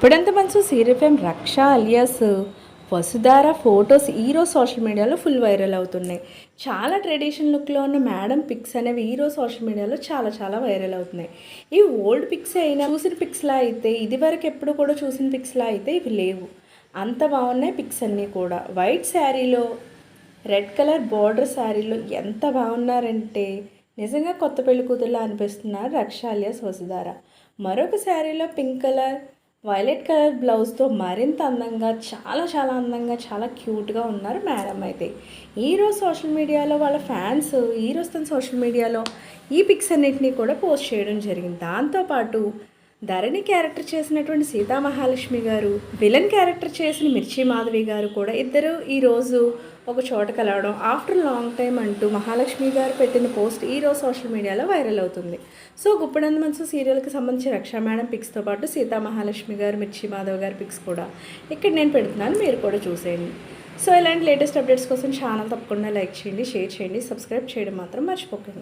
గుప్పెడంత మనసు సీరియఫెం Raksha alias Vasudhara photos ఈరోజు social మీడియాలో ఫుల్ వైరల్ అవుతున్నాయి. చాలా ట్రెడిషన్ లుక్లో ఉన్న మేడం పిక్స్ అనేవి ఈరోజు సోషల్ మీడియాలో చాలా చాలా వైరల్ అవుతున్నాయి. ఇవి ఓల్డ్ పిక్స్ అయినా చూసిన పిక్స్లా అయితే ఇదివరకు ఎప్పుడు కూడా చూసిన పిక్స్లా అయితే ఇవి లేవు. అంత బాగున్నాయి పిక్స్ అన్నీ కూడా. వైట్ శారీలో రెడ్ కలర్ బార్డర్ శారీలో ఎంత బాగున్నారంటే నిజంగా కొత్త పెళ్ళి కూతురులా అనిపిస్తున్నారు రక్షాలియాస్ వసుధార. మరొక శారీలో పింక్ కలర్ వైలెట్ కలర్ బ్లౌజ్తో మరింత అందంగా చాలా చాలా అందంగా చాలా క్యూట్గా ఉన్నారు మేడం అయితే. ఈరోజు సోషల్ మీడియాలో వాళ్ళ ఫ్యాన్స్ ఈరోజు తన సోషల్ మీడియాలో ఈ పిక్స్ అన్నింటినీ కూడా పోస్ట్ చేయడం జరిగింది. దాంతోపాటు ధరణి క్యారెక్టర్ చేసినటువంటి సీతా మహాలక్ష్మి గారు విలన్ క్యారెక్టర్ చేసిన మిర్చి మాధవి గారు కూడా ఇద్దరు ఈరోజు ఒక చోట కలవడం ఆఫ్టర్ లాంగ్ టైం అంటూ మహాలక్ష్మి గారు పెట్టిన పోస్ట్ ఈరోజు సోషల్ మీడియాలో వైరల్ అవుతుంది. సో గుప్పడంద మనసు సీరియల్కి సంబంధించి రక్షా మేడం పిక్స్తో పాటు సీతా మహాలక్ష్మి గారు మిర్చి మాధవ్ గారి పిక్స్ కూడా ఇక్కడ నేను పెడుతున్నాను మీరు కూడా చూసేయండి. సో ఇలాంటి లేటెస్ట్ అప్డేట్స్ కోసం ఛానల్ తప్పకుండా లైక్ చేయండి షేర్ చేయండి సబ్స్క్రైబ్ చేయడం మాత్రం మర్చిపోకండి.